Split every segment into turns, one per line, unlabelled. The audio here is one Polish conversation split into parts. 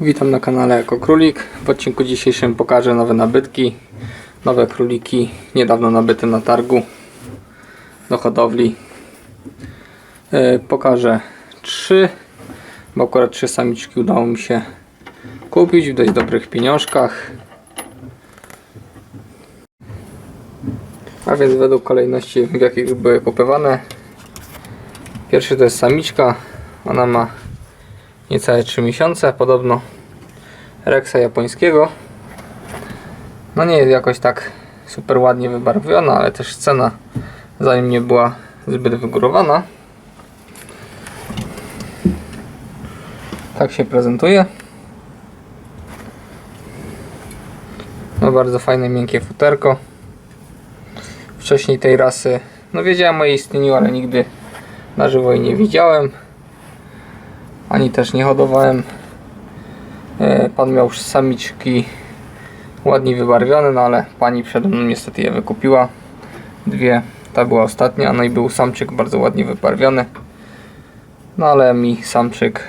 Witam na kanale Eko Królik. W odcinku dzisiejszym pokażę nowe nabytki. Nowe króliki, niedawno nabyte na targu do hodowli. E, Pokażę trzy, bo akurat trzy samiczki udało mi się kupić w dość dobrych pieniążkach. A więc według kolejności w jakich były kupowane. Pierwszy to jest samiczka. Ona ma niecałe 3 miesiące, podobno Rexa japońskiego. No nie jest jakoś tak super ładnie wybarwiona, ale też cena za nim nie była zbyt wygórowana. Tak się prezentuje. No bardzo fajne, miękkie futerko. Wcześniej tej rasy, no wiedziałem o jej istnieniu, ale nigdy na żywo jej nie widziałem ani też nie hodowałem. E, Pan miał już samiczki ładnie wybarwione, no ale pani przede mną niestety je wykupiła. Dwie, ta była ostatnia, no i był samczyk bardzo ładnie wybarwiony. No ale mi samczyk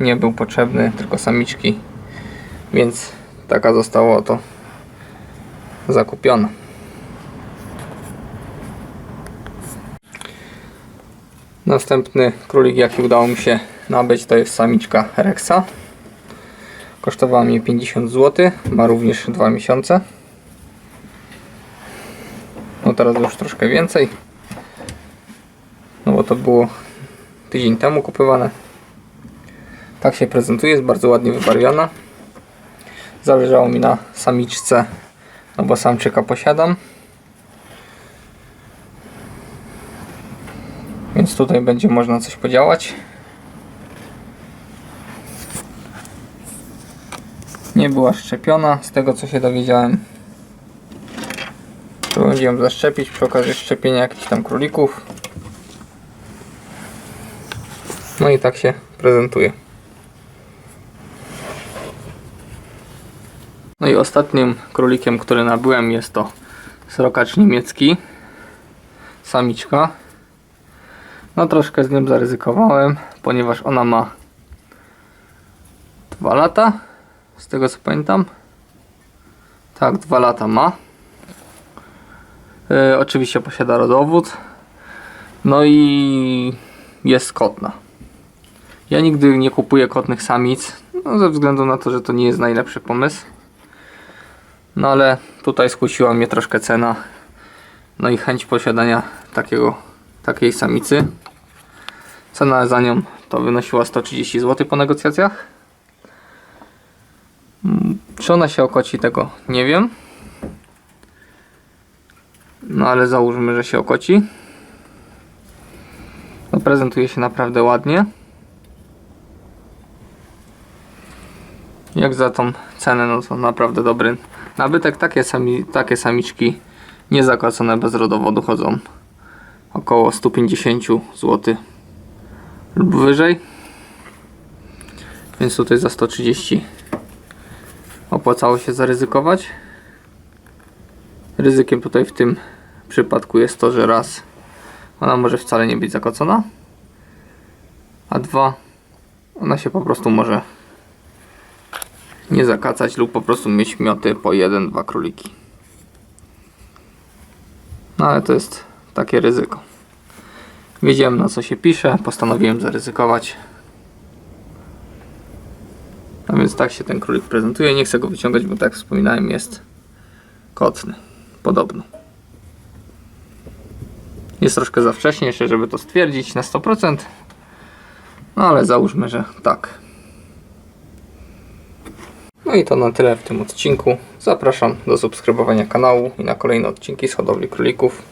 nie był potrzebny, tylko samiczki, więc taka została oto zakupiona. Następny królik, jaki udało mi się nabyć, to jest samiczka Rexa. Kosztowała mnie 50 zł, ma również 2 miesiące. No teraz już troszkę więcej. No bo to było tydzień temu kupowane. Tak się prezentuje, jest bardzo ładnie wybarwiona. Zależało mi na samiczce, no bo samczyka posiadam. Więc tutaj będzie można coś podziałać. Nie była szczepiona, z tego co się dowiedziałem. Próbuję ją zaszczepić przy okazji szczepienia jakichś tam królików. No i tak się prezentuje. No i ostatnim królikiem, który nabyłem jest to srokacz niemiecki. Samiczka. No troszkę z nią zaryzykowałem, ponieważ ona ma 2 lata, z tego co pamiętam. Tak, 2 lata ma. E, oczywiście posiada rodowód. No i jest kotna. Ja nigdy nie kupuję kotnych samic, no ze względu na to, że to nie jest najlepszy pomysł. No ale tutaj skusiła mnie troszkę cena. No i chęć posiadania takiego, takiej samicy. Cena za nią to wynosiła 130 zł po negocjacjach. Czy ona się okoci tego? Nie wiem. No ale załóżmy, że się okoci. No, prezentuje się naprawdę ładnie. Jak za tą cenę, no to naprawdę dobry nabytek. Takie, sami, takie samiczki niezakłacone bez rodowodu chodzą około 150 zł lub wyżej. Więc tutaj za 130 opłacało się zaryzykować. Ryzykiem tutaj w tym przypadku jest to, że raz ona może wcale nie być zakocona, a dwa ona się po prostu może nie zakacać lub po prostu mieć mioty po jeden, dwa króliki. No ale to jest takie ryzyko. Wiedziałem na co się pisze, postanowiłem zaryzykować. A więc tak się ten królik prezentuje. Nie chcę go wyciągać, bo tak wspominałem jest kotny. Podobno. Jest troszkę za wcześnie jeszcze, żeby to stwierdzić na 100%. No ale załóżmy, że tak. No i to na tyle w tym odcinku. Zapraszam do subskrybowania kanału i na kolejne odcinki z hodowli królików.